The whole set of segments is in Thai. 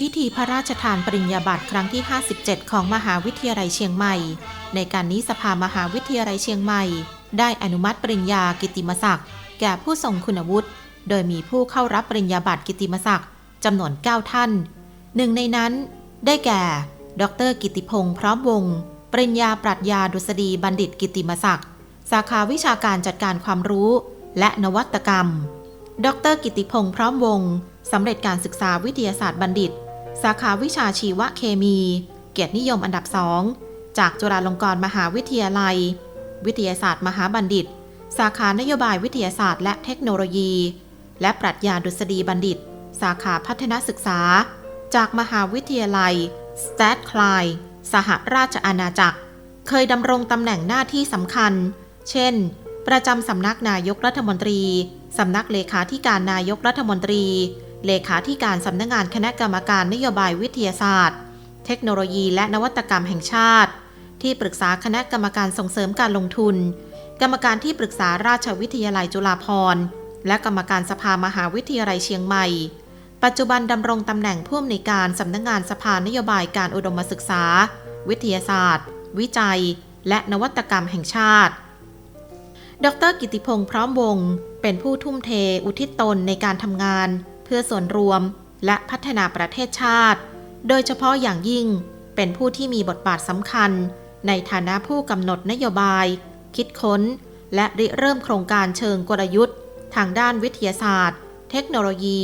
พิธีพระราชทานปริญญาบัตรครั้งที่ 57 ของมหาวิทยาลัยเชียงใหม่ ในการนี้สภามหาวิทยาลัยเชียงใหม่ ได้อนุมัติปริญญากิติมศักดิ์แก่ผู้ทรงคุณวุฒิ โดยมีผู้เข้ารับปริญญาบัตรกิติมศักดิ์จำนวน 9 ท่าน หนึ่งในนั้น ได้แก่ ดร กิติพงษ์พร้อมวงศ์ปริญญาปรัชญาดุษฎีบัณฑิตกิติมศักดิ์สาขาวิชาการจัดการความรู้ และนวัตกรรม ดร กิติพงษ์พร้อมวงศ์สำเร็จการศึกษาวิทยาศาสตร์บัณฑิต สาขาวิชาชีวเคมี เกียรตินิยมอันดับสองจากจุฬาลงกรณ์มหาวิทยาลัย วิทยาศาสตร์มหาบัณฑิต สาขานโยบายวิทยาศาสตร์และเทคโนโลยี และปรัชญาดุษฎีบัณฑิต สาขาพัฒนศึกษา จากมหาวิทยาลัยสแตทคลายสหราชอาณาจักร เคยดำรงตำแหน่งหน้าที่สำคัญ เช่น ประจำสำนักนายกรัฐมนตรี สำนักเลขาธิการนายกรัฐมนตรี เลขาธิการสำนักงานคณะกรรมการนโยบายวิทยาศาสตร์ เทคโนโลยีและนวัตกรรมแห่งชาติ ที่ปรึกษาคณะกรรมการส่งเสริมการลงทุน กรรมการที่ปรึกษาราชวิทยาลัยจุฬาภรณ์ และกรรมการสภามหาวิทยาลัยเชียงใหม่ ปัจจุบันดำรงตำแหน่งผู้อำนวยการสำนักงานสภานโยบายการอุดมศึกษา วิทยาศาสตร์ วิจัย และนวัตกรรมแห่งชาติ ดร กิติพงษ์พร้อมวงศ์เป็นผู้ทุ่มเท อุทิศตนในการทำงาน เพื่อส่วนรวมและพัฒนาประเทศชาติ โดยเฉพาะอย่างยิ่งเป็นผู้ที่มีบทบาทสำคัญ ในฐานะผู้กำหนดนโยบาย คิดค้น และริเริ่มโครงการเชิงกลยุทธ์ ทางด้านวิทยาศาสตร์ เทคโนโลยี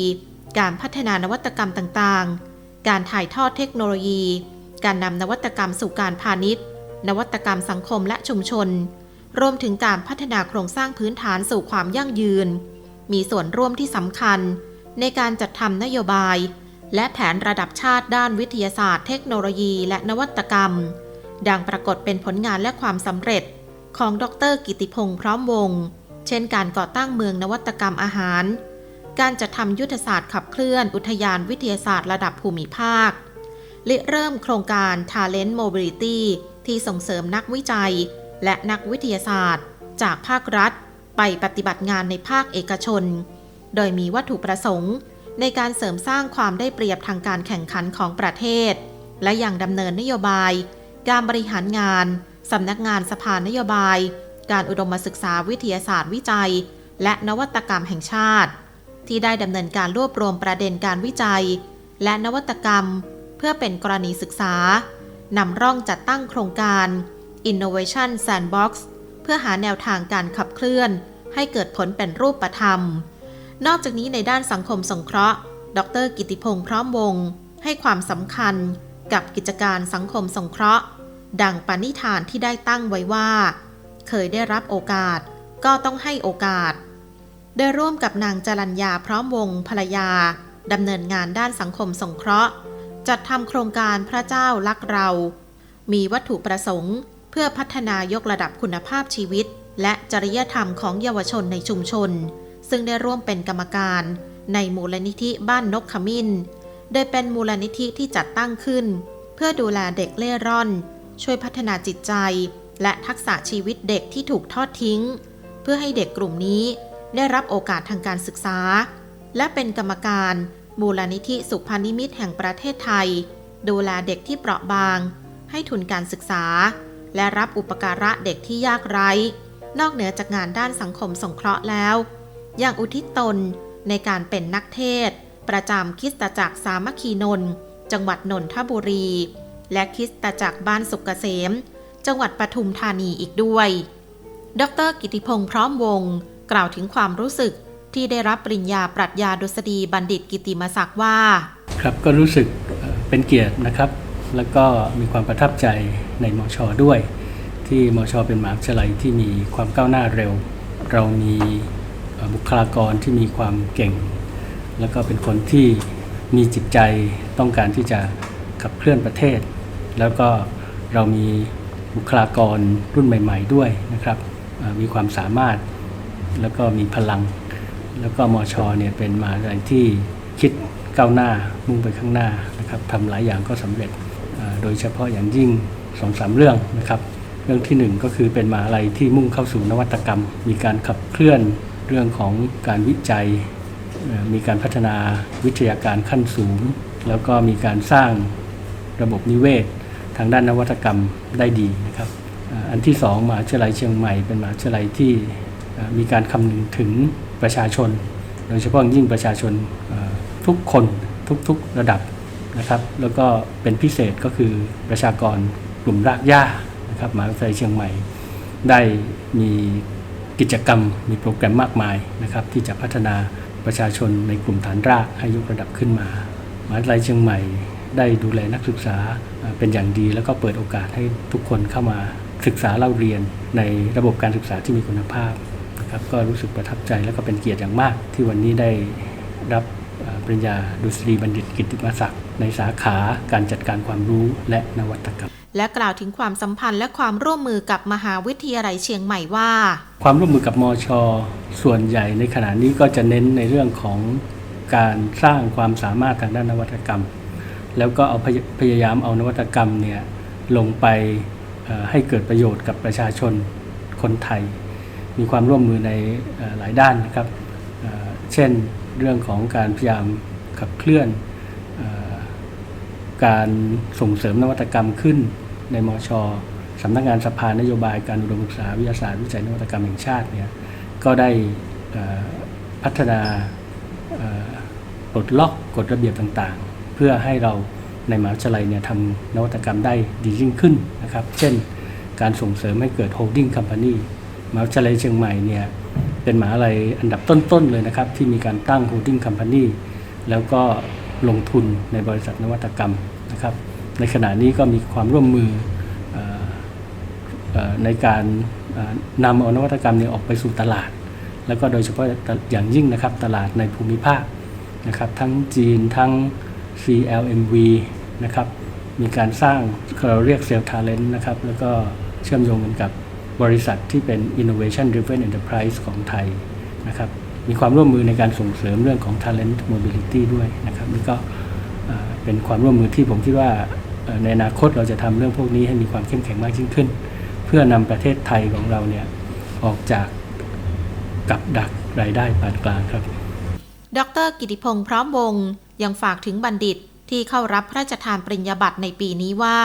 การพัฒนานวัตกรรมต่างๆ การถ่ายทอดเทคโนโลยี การนำนวัตกรรมสู่การพาณิชย์ นวัตกรรมสังคมและชุมชน รวมถึงการพัฒนาโครงสร้างพื้นฐานสู่ความยั่งยืน มีส่วนร่วมที่สำคัญ ในการจัดทำนโยบาย และแผนระดับชาติด้านวิทยาศาสตร์เทคโนโลยีและนวัตกรรม ดังปรากฏเป็นผลงานและความสำเร็จของดรกิติพงษ์พร้อมวง เช่นการก่อตั้งเมืองนวัตกรรมอาหาร การจัดทำยุทธศาสตร์ขับเคลื่อนอุทยานวิทยาศาสตร์ระดับภูมิภาคริเริ่มโครงการ Talent Mobility ที่ส่งเสริมนักวิจัย และนักวิทยาศาสตร์ จากภาครัฐ ไปปฏิบัติงานในภาคเอกชน โดยมีวัตถุประสงค์ ในการเสริมสร้างความได้เปรียบทางการแข่งขันของประเทศ และยังดำเนินนโยบาย การบริหารงานสำนักงานสภานโยบาย การอุดมศึกษาวิทยาศาสตร์วิจัย และนวัตกรรมแห่งชาติ ที่ได้ดำเนินการรวบรวมประเด็นการวิจัย และนวัตกรรม เพื่อเป็นกรณีศึกษานำร่องจัดตั้งโครงการ Innovation Sandbox เพื่อหาแนวทางการขับเคลื่อน ให้เกิดผลเป็นรูปธรรม นอกจากนี้ในด้านสังคมสงเคราะห์ ดร กิติพงษ์พร้อมวงศ์ให้ความสำคัญกับกิจการสังคมสงเคราะห์ ดังปณิธานที่ได้ตั้งไว้ว่า เคยได้รับโอกาส ก็ต้องให้โอกาส ได้ร่วมกับนางจรัญญาพร้อมวงศ์ภรรยาดำเนินงานด้านสังคมสงเคราะห์ จัดทำโครงการพระเจ้ารักเรา มีวัตถุประสงค์ เพื่อพัฒนายกระดับคุณภาพชีวิต และจริยธรรมของเยาวชนในชุมชน ซึ่งได้ร่วมเป็นกรรมการในมูลนิธิบ้านนกขมิ้น โดยเป็นมูลนิธิที่จัดตั้งขึ้น เพื่อดูแลเด็กเล่ร่อน ช่วยพัฒนาจิตใจ และทักษะชีวิตเด็กที่ถูกทอดทิ้ง เพื่อให้เด็กกลุ่มนี้ได้รับโอกาสทางการศึกษา และเป็นกรรมการมูลนิธิสุพานิมิตแห่งประเทศไทย ดูแลเด็กที่เปราะบาง ให้ทุนการศึกษา และรับอุปการะเด็กที่ยากไร้ นอกเหนือจากงานด้านสังคมสงเคราะห์แล้ว ย่างอุทิศตนในการเป็นนักเทศ ประจำคิสตจักรสามัคคีนนท์จังหวัดนนทบุรี และคิสตจักรบ้านสุกเกษม จังหวัดปทุมธานีอีกด้วย ดรกิติพงษ์พร้อมวงกล่าวถึงความรู้สึกที่ได้รับปริญญาปรัชญาดุษฎีบัณฑิตกิติมศักดิ์ว่า ครับก็รู้สึกเป็นเกียรตินะครับ แล้วก็มีความประทับใจในมชด้วย ที่มชเป็นมหาวิทยาลัยที่มีความก้าวหน้าเร็ว เรามี บุคลากรที่มีความเก่ง แล้วก็เป็นคนที่มีจิตใจต้องการที่จะขับเคลื่อนประเทศ แล้วก็เรามีบุคลากรรุ่นใหม่ ๆ ด้วยนะครับมีความสามารถแล้วก็มีพลัง แล้วก็มอชเนี่ยเป็นมหาวิทยาลัยที่คิดก้าวหน้ามุ่งไปข้างหน้านะครับทำหลายอย่างก็สำเร็จโดยเฉพาะอย่างยิ่งสองสามเรื่องนะครับ เรื่องที่หนึ่งก็คือเป็นมหาวิทยาลัยที่มุ่งเข้าสู่นวัตกรรม มีการขับเคลื่อน เรื่องของการวิจัยมีการพัฒนาวิทยาการขั้นสูง แล้วก็มีการสร้างระบบนิเวศ ทางด้านนวัตกรรมได้ดีนะครับ อันที่สองมหาวิทยาลัยเชียงใหม่เป็นมหาวิทยาลัยที่มีการคำนึงถึงประชาชน โดยเฉพาะยิ่งประชาชนทุกคนทุกๆระดับนะครับ แล้วก็เป็นพิเศษก็คือประชากรกลุ่มรากหญ้านะครับมหาวิทยาลัยเชียงใหม่ได้มี กิจกรรมมีโปรแกรมมากมายนะครับที่จะพัฒนาประชาชนในกลุ่มฐานรากให้ยกระดับขึ้นมามหาวิทยาลัยเชียงใหม่ได้ดูแลนักศึกษาเป็นอย่างดี แล้วก็เปิดโอกาสให้ทุกคนเข้ามาศึกษาเล่าเรียนในระบบการศึกษาที่มีคุณภาพนะครับก็รู้สึกประทับใจและก็เป็นเกียรติอย่างมากที่วันนี้ได้รับ ปริญญาดุษฎีบัณฑิตกิตติมศักดิ์ในสาขาการจัดการความรู้และนวัตกรรม และกล่าวถึงความสัมพันธ์และความร่วมมือกับมหาวิทยาลัยเชียงใหม่ว่า ความร่วมมือกับมอชอส่วนใหญ่ในขณะนี้ก็จะเน้นในเรื่องของการสร้างความสามารถทางด้านนวัตกรรม แล้วก็เอาพยพยายามเอานวัตกรรมเนี่ยลงไปเอ่อให้เกิดประโยชน์กับประชาชนคนไทย มีความร่วมมือในเอ่อหลายด้านนะครับเอ่อเช่น เรื่องของการพยายามขับเคลื่อนอการส่งเสริมนวัตกรรมขึ้นในมอชสำนักงานสภานโยบายการอุดมศึกษาวิทยาศาสตร์วิจัยนวัตกรรมแห่งชาติเนี่ยก็ได้พัฒนาปลดล็อกกฎระเบียบต่างๆ เพื่อให้เราในมหาวิทยาลัยเนี่ยทำนวัตกรรมได้ดียิ่งขึ้นนะครับ เช่น การส่งเสริมให้เกิด holding company มหาวิทยาลัยเชียงใหม่เนี่ย เป็นหมหาวิทยาลัยอันดับต้นๆเลยนะครับ ที่มีการตั้ง holding company แล้วก็ลงทุนในบริษัทนวัตกรรมนะครับ ในขณะนี้ก็มีความร่วมมืออในการนำเอานวัตกรรมนี่ยออกไปสู่ตลาด แล้วก็โดยเฉพาะอย่างยิ่งนะครับตลาดในภูมิภาคนะครับทั้งจีนทั้ง CLMV นะครับมีการสร้างเราเรียก Sales Talent นะครับแล้วก็เชื่อมโยงกันกับ บริษัทที่เป็น Innovation Driven Enterprise ของไทยนะครับมีความร่วมมือในการส่งเสริมเรื่องของ Talent Mobility ด้วยนะครับนี่ก็เป็นความร่วมมือที่ผมคิดว่าในอนาคตเราจะทำเรื่องพวกนี้ให้มีความเข้มแข็งมากยิ่งขึ้น เพื่อนำประเทศไทยของเราเนี่ยออกจากกับดักรายได้ปานกลางครับ ดร กิติพงษ์พร้อมวงศ์ยังฝากถึงบัณฑิตที่เข้ารับพระราชทานปริญญาบัตรในปีนี้ว่า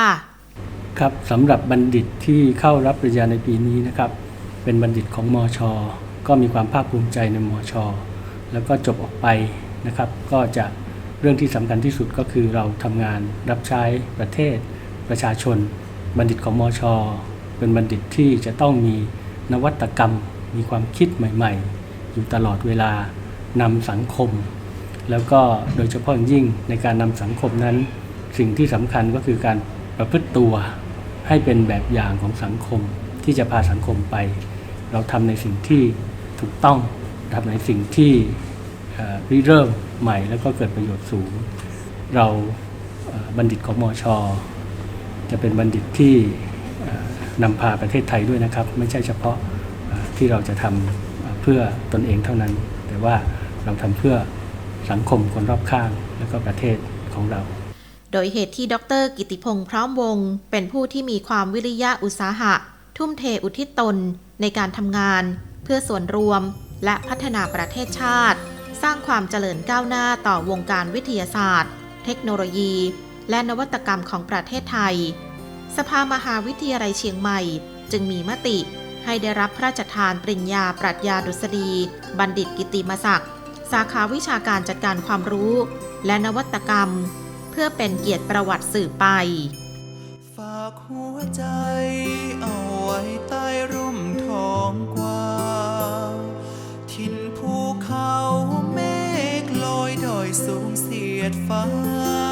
ครับสำหรับบัณฑิตที่เข้ารับปริญญาในปีนี้นะครับ เป็นบัณฑิตของมอชอก็มีความภาคภูมิใจในมอชอแล้วก็จบออกไปนะครับ ก็จะเรื่องที่สำคัญที่สุดก็คือเราทำงานรับใช้ประเทศประชาชน บัณฑิตของมอชอเป็นบัณฑิตที่จะต้องมีนวัตกรรม มีความคิดใหม่ ๆ อยู่ตลอดเวลานำสังคม แล้วก็โดยเฉพาะยิ่งในการนำสังคมนั้น สิ่งที่สำคัญก็คือการประพฤติตัว ให้เป็นแบบอย่างของสังคมที่จะพาสังคมไป เราทำในสิ่งที่ถูกต้องทำในสิ่งที่เริเริ่มใหม่แล้วก็เกิดประโยชน์สูง เราบัณฑิตของมอชอจะเป็นบัณฑิตที่นำพาประเทศไทยด้วยนะครับ ไม่ใช่เฉพาะที่เราจะทำเพื่อตนเองเท่านั้น แต่ว่าเราทำเพื่อสังคมคนรอบข้าง และก็ประเทศของเรา โดยเหตุที่ดร กิติพงษ์พร้อมวงศ์เป็นผู้ที่มีความวิริยะอุตสาหะ ทุ่มเทอุทิศตนในการทำงาน เพื่อส่วนรวมและพัฒนาประเทศชาติ สร้างความเจริญก้าวหน้าต่อวงการวิทยาศาสตร์ เทคโนโลยี และนวัตกรรมของประเทศไทย สภามหาวิทยาลัยเชียงใหม่ จึงมีมติให้ได้รับพระราชทานปริญญาปรัชญาดุษฎีบัณฑิตกิติมศักดิ์สาขาวิชาการจัดการความรู้ และนวัตกรรม พื่อเป็นเกียรติประวัติสื่อไป ฝากหัวใจเอาไว้ใต้ร่มทองกว้างทินภูเขาเมฆลอยดอยสูงเสียดฟ้า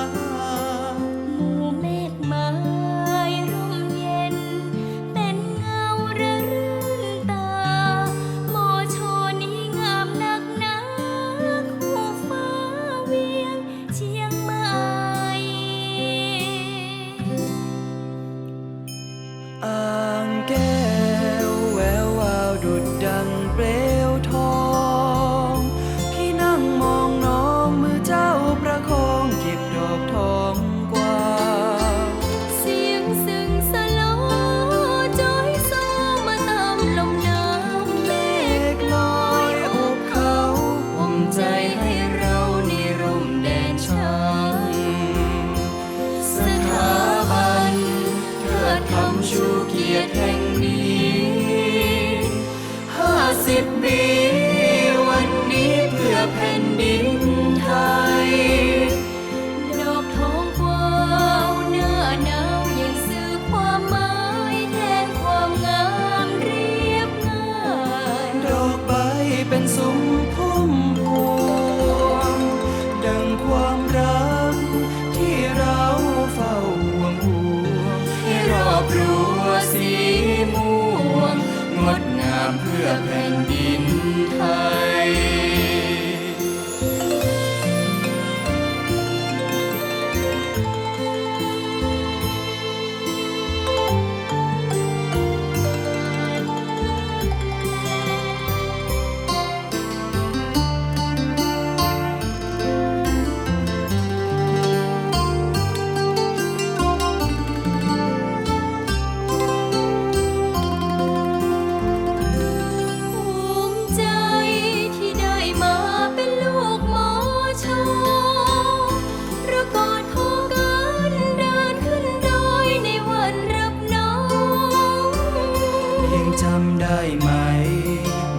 ไหม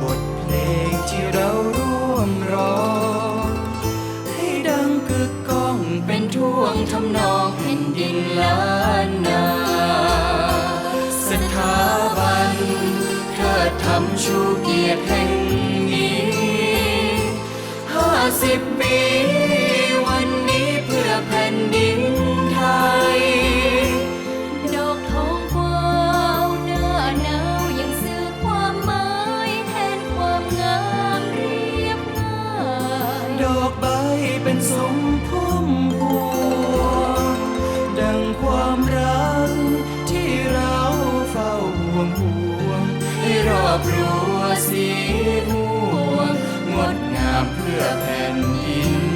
บทเพลงที่เราร่วมร้อง ให้ดังกึกก้องเป็นท่วงทำนองแผ่นดินล้านนาสถาบันเธอทำชูเกียรติแห่งนี้ห้าสิบปี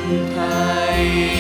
太